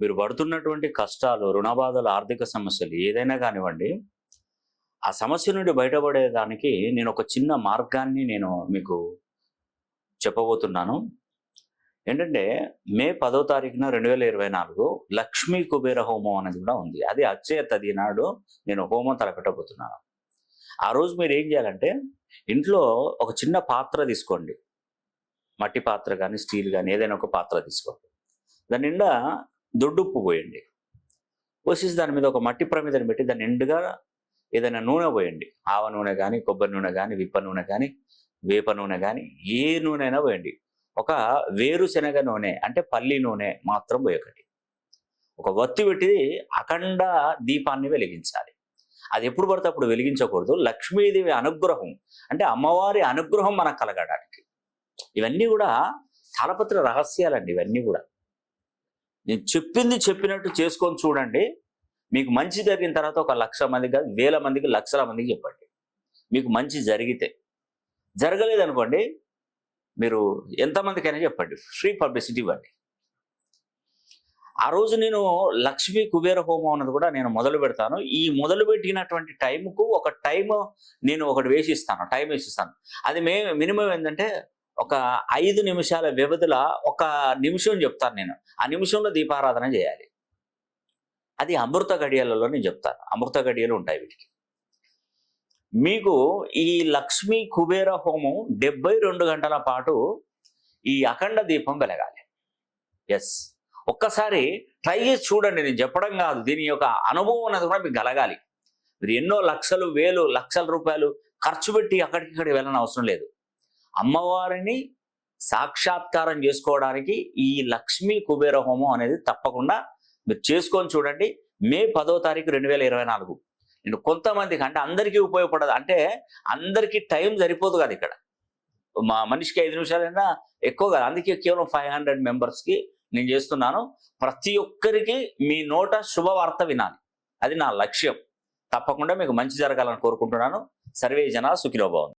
మీరు పడుతున్నటువంటి కష్టాలు రుణబాధలు ఆర్థిక సమస్యలు ఏదైనా కానివ్వండి ఆ సమస్య నుండి బయటపడేదానికి నేను ఒక చిన్న మార్గాన్ని నేను మీకు చెప్పబోతున్నాను. ఏంటంటే మే పదో తారీఖున రెండు వేల ఇరవై నాలుగు లక్ష్మీ కుబేర హోమం అనేది కూడా ఉంది. అది అక్షయ తది నాడు నేను హోమం తలపెట్టబోతున్నాను ఆ రోజు మీరు ఏం చేయాలంటే ఇంట్లో ఒక చిన్న పాత్ర తీసుకోండి. మట్టి పాత్ర కానీ స్టీల్ కానీ ఏదైనా ఒక పాత్ర తీసుకోండి. దాని నిండా దొడ్డుప్పు పోయండి. పోసేసి దాని మీద ఒక మట్టి ప్రమిదని పెట్టి దాని నిండుగా ఏదైనా నూనె పోయండి. ఆవ నూనె కానీ కొబ్బరి నూనె కానీ విప్ప నూనె కానీ వేప నూనె కానీ ఏ నూనె అయినా పోయండి. ఒక వేరుశనగ నూనె అంటే పల్లి నూనె మాత్రం పోయకండి ఒక వత్తి పెట్టి అఖండ దీపాన్ని వెలిగించాలి. అది ఎప్పుడు పడితే అప్పుడు వెలిగించకూడదు. లక్ష్మీదేవి అనుగ్రహం అంటే అమ్మవారి అనుగ్రహం మనకు కలగడానికి. ఇవన్నీ కూడా తాళపత్ర రహస్యాలండి ఇవన్నీ కూడా. నేను చెప్పింది చెప్పినట్టు చేసుకొని చూడండి. మీకు మంచి జరిగిన తర్వాత ఒక లక్ష మందికి కాదు వేల మందికి లక్షల మందికి చెప్పండి. మీకు మంచి జరిగితే. జరగలేదనుకోండి మీరు ఎంతమందికైనా చెప్పండి. ఫ్రీ పబ్లిసిటీ ఇవ్వండి. ఆ రోజు నేను లక్ష్మీ కుబేర హోమం అన్నది కూడా నేను మొదలు పెడతాను. ఈ మొదలు పెట్టినటువంటి టైంకు ఒక టైం నేను ఒకటి వేసిస్తాను టైం వేసిస్తాను. అది మే మినిమం ఏంటంటే ఒక ఐదు నిమిషాల వ్యవధిలో ఒక నిమిషం చెప్తాను నేను. ఆ నిమిషంలో దీపారాధన చేయాలి. అది అమృత గడియలలో నేను చెప్తాను. అమృత గడియలు ఉంటాయి వీటికి. మీకు ఈ లక్ష్మీ కుబేర హోమం డెబ్బై రెండు గంటల పాటు ఈ అఖండ దీపం వెలగాలి. ఎస్ ఒక్కసారి ట్రై చేసి చూడండి. నేను చెప్పడం కాదు. దీని యొక్క అనుభవం అనేది కూడా మీకు కలగాలి. మీరు ఎన్నో లక్షలు వేలు లక్షల రూపాయలు ఖర్చు పెట్టి అక్కడికి వెళ్ళని అవసరం లేదు. అమ్మవారిని సాక్షాత్కారం చేసుకోవడానికి ఈ లక్ష్మీ కుబేర హోమం అనేది తప్పకుండా మీరు చేసుకొని చూడండి. మే పదో తారీఖు రెండు వేల ఇరవై నాలుగు. నేను కొంతమందికి అంటే అందరికీ ఉపయోగపడదు. అంటే అందరికీ టైం సరిపోదు కదా ఇక్కడ. మా మనిషికి ఐదు నిమిషాలైనా ఎక్కువ కదా. అందుకే కేవలం ఫైవ్ హండ్రెడ్ మెంబర్స్కి నేను చేస్తున్నాను. ప్రతి ఒక్కరికి మీ నోట శుభవార్త వినాలి. అది నా లక్ష్యం. తప్పకుండా మీకు మంచి జరగాలని కోరుకుంటున్నాను. సర్వే జన సుఖిలో